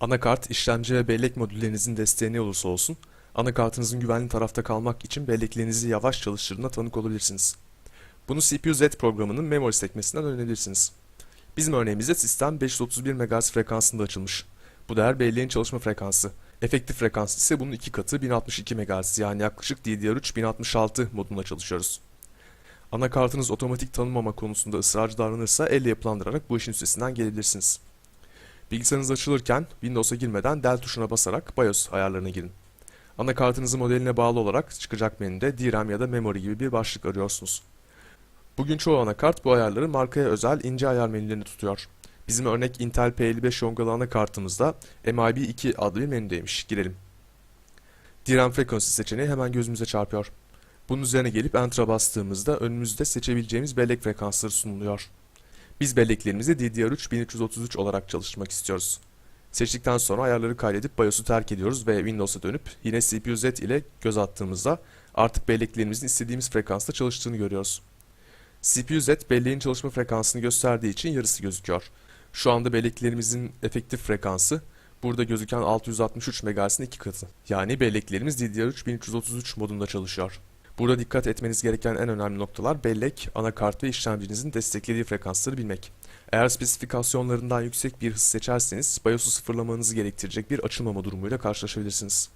Anakart, işlemci ve bellek modüllerinizin desteği ne olursa olsun, anakartınızın güvenli tarafta kalmak için belleklerinizi yavaş çalıştırdığına tanık olabilirsiniz. Bunu CPU-Z programının memory sekmesinden öğrenebilirsiniz. Bizim örneğimizde sistem 531 MHz frekansında açılmış. Bu değer belleğin çalışma frekansı. Efektif frekans ise bunun iki katı 1062 MHz yani yaklaşık DDR3 1066 modunda çalışıyoruz. Anakartınız otomatik tanımlama konusunda ısrarcı davranırsa elle yapılandırarak bu işin üstesinden gelebilirsiniz. Bilgisayarınız açılırken Windows'a girmeden Del tuşuna basarak BIOS ayarlarına girin. Anakartınızın modeline bağlı olarak çıkacak menüde DRAM ya da Memory gibi bir başlık arıyorsunuz. Bugün çoğu anakart bu ayarları markaya özel ince ayar menülerini tutuyor. Bizim örnek Intel P55 yongalı anakartımızda MIB2 adlı bir menüdeymiş. Girelim. DRAM Frequency seçeneği hemen gözümüze çarpıyor. Bunun üzerine gelip Enter'a bastığımızda önümüzde seçebileceğimiz bellek frekansları sunuluyor. Biz belleklerimizi DDR3 1333 olarak çalıştırmak istiyoruz. Seçtikten sonra ayarları kaydedip BIOS'u terk ediyoruz ve Windows'a dönüp yine CPU-Z ile göz attığımızda artık belleklerimizin istediğimiz frekansta çalıştığını görüyoruz. CPU-Z belleğin çalışma frekansını gösterdiği için yarısı gözüküyor. Şu anda belleklerimizin efektif frekansı burada gözüken 663 MHz'in iki katı. Yani belleklerimiz DDR3 1333 modunda çalışıyor. Burada dikkat etmeniz gereken en önemli noktalar bellek, anakart ve işlemcinizin desteklediği frekansları bilmek. Eğer spesifikasyonlarından yüksek bir hız seçerseniz BIOS'u sıfırlamanızı gerektirecek bir açılmama durumuyla karşılaşabilirsiniz.